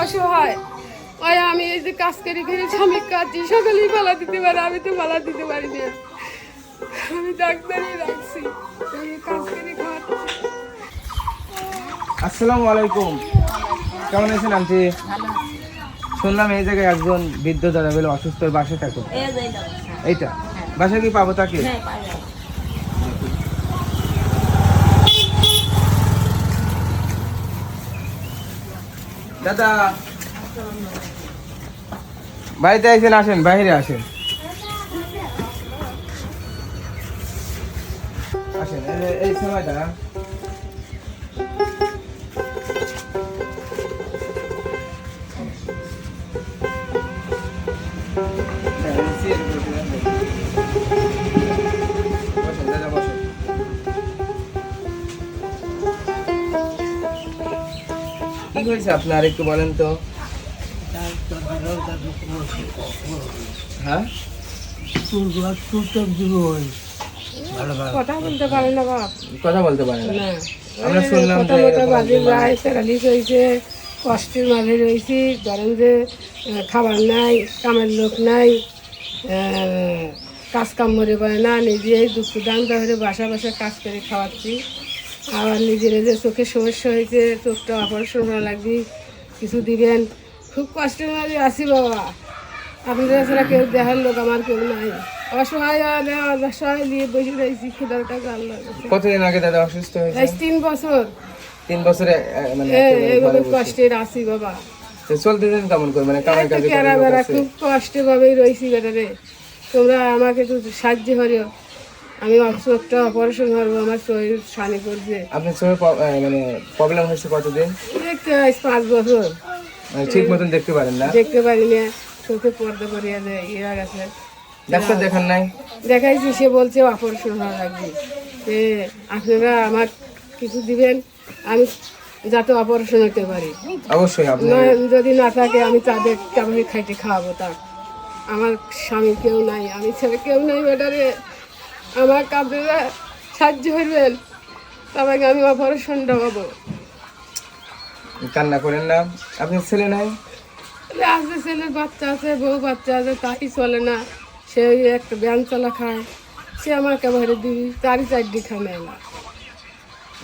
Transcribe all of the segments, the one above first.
অসহায় ওই আমি এই যে কাজ করি করে স্বামী কাজছি সকালেই পালা দিতে পারে আমি তো পালা দিতে পারি না। আমি ডাক্তারই রাখছি কাজ করে খাওয়াচ্ছি। আসসালামু আলাইকুম। কেমন আছেন আন্টি? শুনলাম এই জায়গায় একজন বৃদ্ধ দাদা বলে অসুস্থ বাসা থাকো। এইটা? বাসা কি পাবো তাকে? দাদা। বাড়িতে আছেন আসেন বাইরে আসেন। আসেন এই- সময়টা হয়েছে আপনার একটু বলেন তো? হ্যাঁ? কথা বলতে পারে না বাপ। কথা বলতে পারেন না। আমরা শুনলাম কষ্টের মাঝে রয়েছি ধরেন যে খাবার নাই কামের লোক নাই কাজ কাম মরে পারে না নিজেই দুঃখ দাম ধরে বাসা বাসা কাজ করে খাওয়াচ্ছি। আবার নিজের যে চোখে সমস্যা হয়েছে চোখটা অপারেশন করা লাগবে কিছু দিবেন। খুব কষ্টের মাঝে আছি বাবা। আপনাদের ছাড়া কেউ দেখার লোক আমার কেউ নাই। অসহায় আর অসহায় নিয়ে বসে রয়েছি ক্ষুদার টাকা আল্লাহ কতদিন আগে দাদা অসুস্থ হয়েছে? আজ তিন বছর। তিন বছরে মানে এইভাবে কষ্টের আছি বাবা। তো চলতে দেন কেমন করে মানে কামাই কাজে? খুব কষ্টে ভাবেই রয়েছি বেটারে। তোমরা আমাকে একটু সাহায্য করিও। আমি চোখটা অপারেশন করব আমার শরীর সানি করবে আপনার আহ, মানে প্রবলেম হয়েছে কতদিন? দেখতে আজ পাঁচ বছর। মানে ঠিক মতন দেখতে পারেন না? দেখতে পারি না চোখে পর্দা করিয়া দেয় ইয়া গেছে। ডাক্তার দেখান নাই? দেখাইছি সে বলছে অপারেশন হওয়া লাগবে। যে আপনারা আমার কিছু দিবেন আমি যাতে অপারেশন হতে পারি। অবশ্যই যদি না থাকে আমি তাদের কেমন খাইতে খাওয়াবো তার। আমার স্বামী কেউ নাই আমি ছেলে কেউ নাই বেটারে আমার আপনারা সাহায্য করবেন তবে আমি অপারেশন দেওয়াবো কান্না করেন না। আপনার ছেলে নাই? আছে ছেলের বাচ্চা আছে বউ বাচ্চা আছে তাই চলে না। সে ওই একটা ব্যায়াম চলা খায়। সে আমাকে একেবারে দিবি তারই চারটি খানে আমার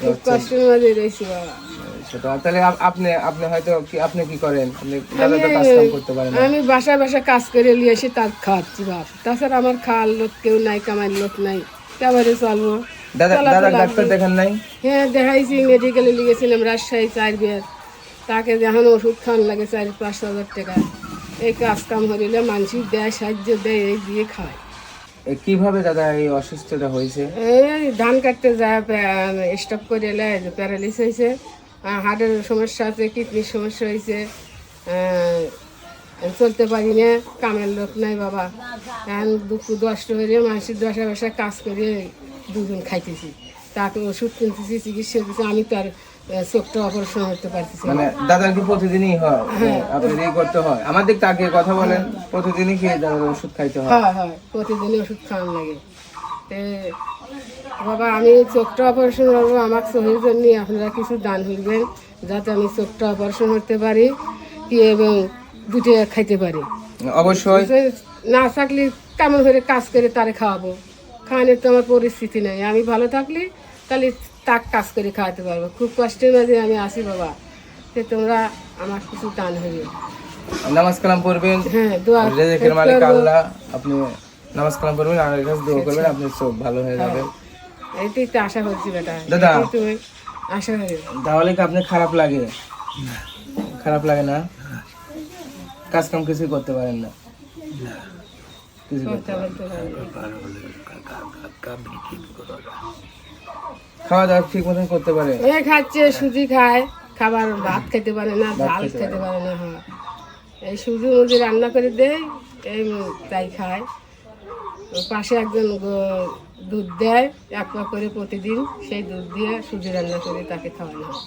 খুব কষ্টের মাঝে রয়েছি বাবা। সেটা তাহলে আপনি আপনি হয়তো আপনি কি করেন? আপনি দাদা কাজ কাম করতে পারেন আমি বাসা বাসা কাজ করে নিয়ে এসে তার খাওয়াচ্ছি বাপ। তাছাড়া আমার খাওয়ার লোক কেউ নাই কামার লোক নাই। কেবারে চলবো। দাদা দাদা ডাক্তার দেখান নাই? হ্যাঁ দেখাইছি মেডিকেলে রাজশাহী তাকে যখন ওষুধ খাওয়ান লাগে চার পাঁচ হাজার টাকা। এই কাজ কাম করিলে মানুষ দেয় সাহায্য দেয় এই দিয়ে খায়। কীভাবে দাদা এই অসুস্থতা হয়েছে? এই ধান কাটতে যায় স্টপ করে এলে প্যারালিস হয়েছে। হার্টের সমস্যা আছে কিডনির সমস্যা হয়েছে চলতে পারি না কামের লোক নাই বাবা। এখন দুঃখ দষ্ট হয়ে মানুষের দশা বসা কাজ করে দুজন খাইতেছি। তাকে ওষুধ কিনতেছি চিকিৎসা দিতেছি আমি তার চোখটা অপারেশন করতে পারতেছি। মানে দাদার কি প্রতিদিনই হয় আপনার করতে হয়। আমার আমাদের তাকে কথা বলেন প্রতিদিনই কি দাদার ওষুধ খাইতে হয়। হ্যাঁ হ্যাঁ প্রতিদিনই ওষুধ খাওয়ান লাগে। বাবা আমি চোখটা অপারেশন করব আমার চোখের জন্য আপনারা কিছু দান হইবেন যাতে আমি চোখটা অপারেশন করতে পারি কি এবং দুটো খাইতে পারি। অবশ্যই। না থাকলে কেমন করে কাজ করে তারে খাওয়াবো? খাওয়ানোর তো আমার পরিস্থিতি নেই। আমি ভালো থাকলে তাহলে তাক কাজ করে খাওয়াতে পারব। খুব কষ্টের মাঝে আমি আসি বাবা। তে তোমরা আমার কিছু দান হইবে। নামাজ কালাম পড়বেন। হ্যাঁ দোয়া মালিক আল্লাহ আপনি নামাজ কালাম পড়বেন আর কাছে দোয়া করবেন আপনার চোখ ভালো হয়ে যাবে। এইটাই তো আশা করছি বেটা। দাদা। আশা করি। তাহলে কি আপনার খারাপ লাগে? খারাপ লাগে না? কাজ কাম কিছুই করতে পারেন না। কিছু করতে খাওয়া দাওয়া ঠিক মতন করতে পারে? এ খাচ্ছে সুজি খায় খাবার ভাত খেতে পারে না ডাল খেতে পারে না। হ্যাঁ। এই সুজি মুজি রান্না করে দেয় এই তাই খায়। পাশে একজন দুধ দেয় এক পা করে প্রতিদিন সেই দুধ দিয়ে সুজি রান্না করে তাকে খাওয়ানো হয়।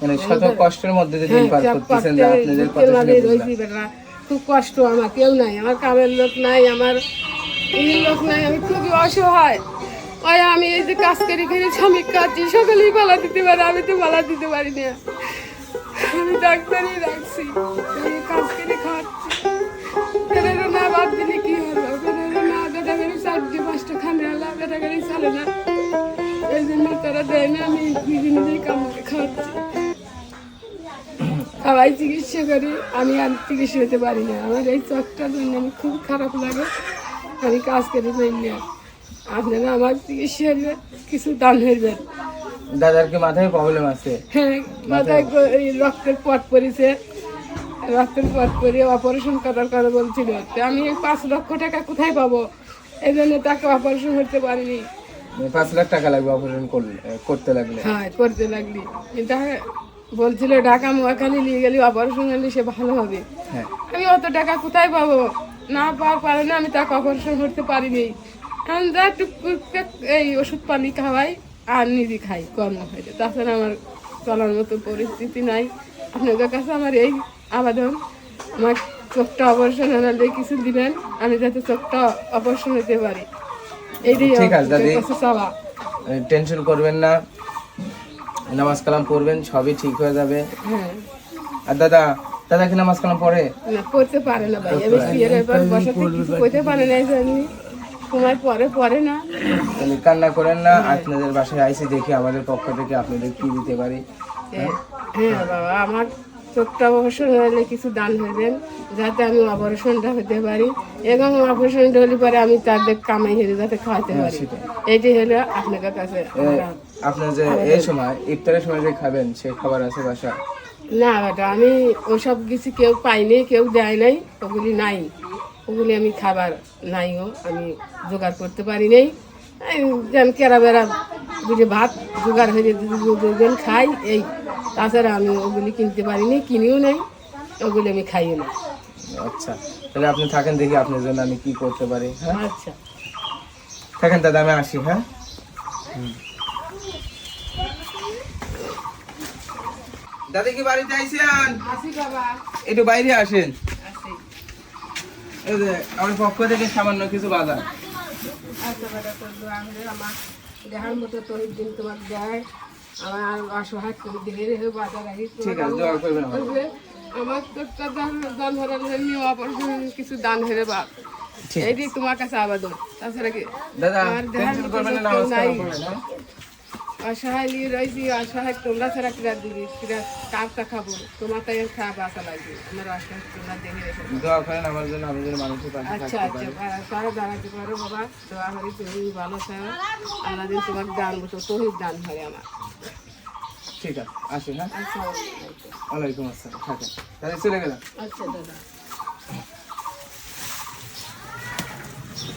মানে শত কষ্টের মধ্যে যে দিন পার হ্যাঁ, করতেছেন যে আপনাদের কথা শুনে। খুব কষ্ট আমার কেউ নাই আমার কামের লোক নাই আমার এই লোক নাই আমি খুবই অসহায়। ওই আমি এই যে কাজ করি করে স্বামী কাজছি সকালেই পালা দিতে পারে আমি তো পালা দিতে পারি না। আমি ডাক্তারই রাখছি আমি কাজ করে না এই জন্য তারা দেয় না আমি নিজে নিজেই কাম করে খাওয়াচ্ছি খাওয়াই চিকিৎসা করি আমি আর চিকিৎসা হতে পারি না। আমার এই চোখটার জন্য আমি খুব খারাপ লাগে। আমি কাজ করে না। আপনারা আমার চিকিৎসা হলে কিছু দান হইবেন। দাদার কি মাথায় প্রবলেম আছে? হ্যাঁ মাথায় রক্তের পট পড়েছে। রক্তের পট পরে অপারেশন করার কথা বলছিল। আমি পাঁচ লক্ষ টাকা কোথায় পাবো? এই জন্য তাকে অপারেশন করতে পারিনি। পাঁচ লাখ টাকা লাগবে অপারেশন করলে করতে লাগলে। হ্যাঁ করতে লাগলি। হ্যাঁ, বলছিল ঢাকা মোয়াখালী নিয়ে গেলে অপারেশন হলে সে ভালো হবে। হ্যাঁ। আমি অত টাকা কোথায় পাবো? না পাওয়ার কারণে আমি তাকে অপারেশন করতে পারিনি। আমি যা টুকটুক এই ওষুধ পানি খাওয়াই আর নিজে খাই কর্ম হয়েছে তাছাড়া আমার চলার মতো পরিস্থিতি নাই। আপনাদের কাছে আমার এই আবেদন। আমার চোখটা অপারেশন হলে কিছু দিবেন আমি যাতে চোখটা অপারেশন হতে পারি। ঠিক আছে, দাদি। টেনশন করবেন না। নামাজ কালাম পড়বেন সবই ঠিক হয়ে যাবে। হ্যাঁ। আর দাদা দাদা কি নামাজ কালাম পড়ে? পড়তে পারে না ভাই আমি বসাতে কিছু করতে পারে না জন্য সময় পরে পরে না। তাহলে কান্না করেন না আপনাদের বাসায় আইসি দেখি আমাদের পক্ষ থেকে আপনাদের কি দিতে পারি হ্যাঁ বাবা আমার চোখটা অপারেশন হলে কিছু দান হবেন যাতে আমি অপারেশনটা হতে পারি এবং অপারেশনটা হলে পরে আমি তাদের কামাই হেরে যাতে খাওয়াতে পারি। এটি হলো আপনাদের কাছে আপনার যে এই সময় ইফতারের সময় যে খাবেন সেই খাবার আছে বাসা? না বেটা আমি ওসব কিছু কেউ পাইনি কেউ দেয় নাই ওগুলি নাই। ওগুলি আমি খাবার নাইও আমি জোগাড় করতে পারি নাই। যেন কেরা বেড়া দুটো ভাত জোগাড় হয়ে দুজন খাই এই। তাছাড়া আমি ওগুলি কিনতে পারিনি কিনিও নেই ওগুলি আমি খাইও না আচ্ছা তাহলে আপনি থাকেন দেখি আপনার জন্য আমি কি করতে পারি হ্যাঁ? আচ্ছা। থাকেন দাদা আমি আসি হ্যাঁ? দাদা কি বাড়িতে আইছেন? আসি বাবা। একটু বাইরে আসেন। আসি। এই যে আমার পক্ষ থেকে সামান্য কিছু বাজার। আচ্ছা তোর দোয়া হলে আমার দেখার মতো তোর দিন তোমার দেয়। আমার অসহায় বাজার করবেন আমার তো দান দান ধরার জন্য অপারেশন কিছু দান হেরে বাপ। তোমার কাছে আবেদন। তাছাড়া কি? আমার নাই। হ্যাঁ অসহায় নিয়ে রয়েছি অসহায় তোমরা ছাড়া কিরা দিবি কিরা কাপটা খাব? তোমার তাই খাওয়া বাসা লাগবে। আমার অসহায় তোমরা দেখে আচ্ছা আচ্ছা দাঁড়াতে পারো বাবা। দোয়া করি তুমি ভালো থাকো। আল্লাহ দিন তোমার দান বসো তহির দান হয় আমার। ঠিক আছে আসি হ্যাঁ? ওয়ালাইকুম আসসালাম থাকেন তাহলে চলে গেলাম। আচ্ছা দাদা।